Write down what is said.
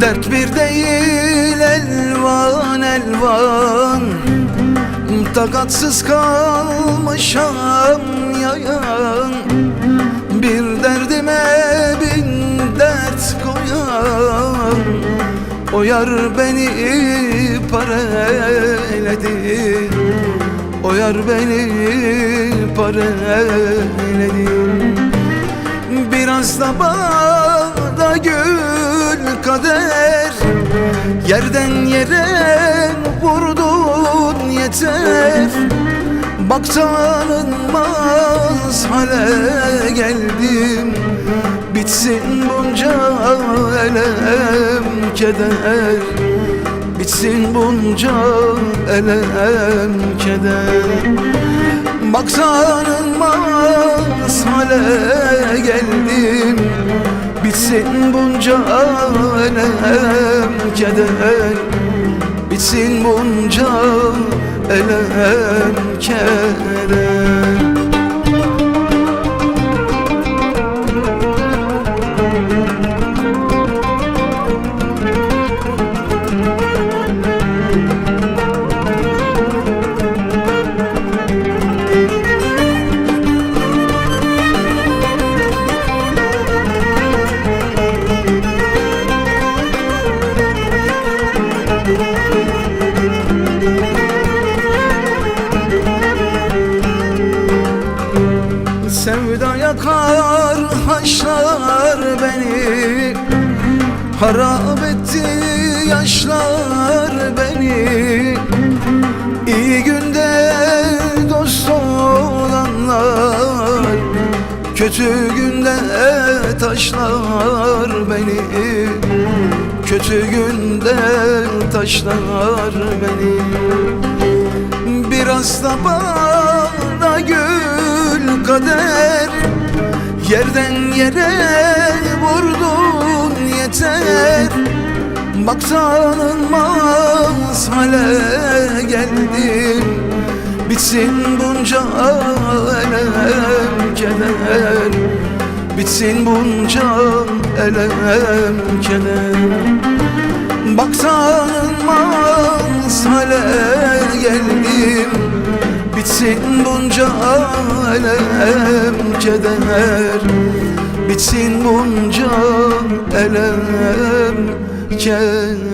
Dert bir değil elvan elvan. Takatsız kalmışam yayan. Bir derdime bin dert koyan. O yar beni pareledi. O yar beni pareledi. Biraz da bana gül kader Yerden yere vurdun yeter. Bak hale geldim Bitsin bunca elem keder. Bitsin bunca elem keder. Bak hale geldim Bitsin bunca elem keder. Bitsin bunca elem keder Sevda yakar haşlar beni. Harap etti yaşlar beni. İyi günde dost olanlar Kötü günde taşlar beni. Kötü günde taşlar beni. Biraz da bana gül kader. Yerden yere vurdun yeter. Bak tanınmaz hale geldim Bitsin bunca elem keder Bitsin bunca elem keder Bak tanınmaz hale geldim Bitsin bunca elem keder Bitsin bunca elem keder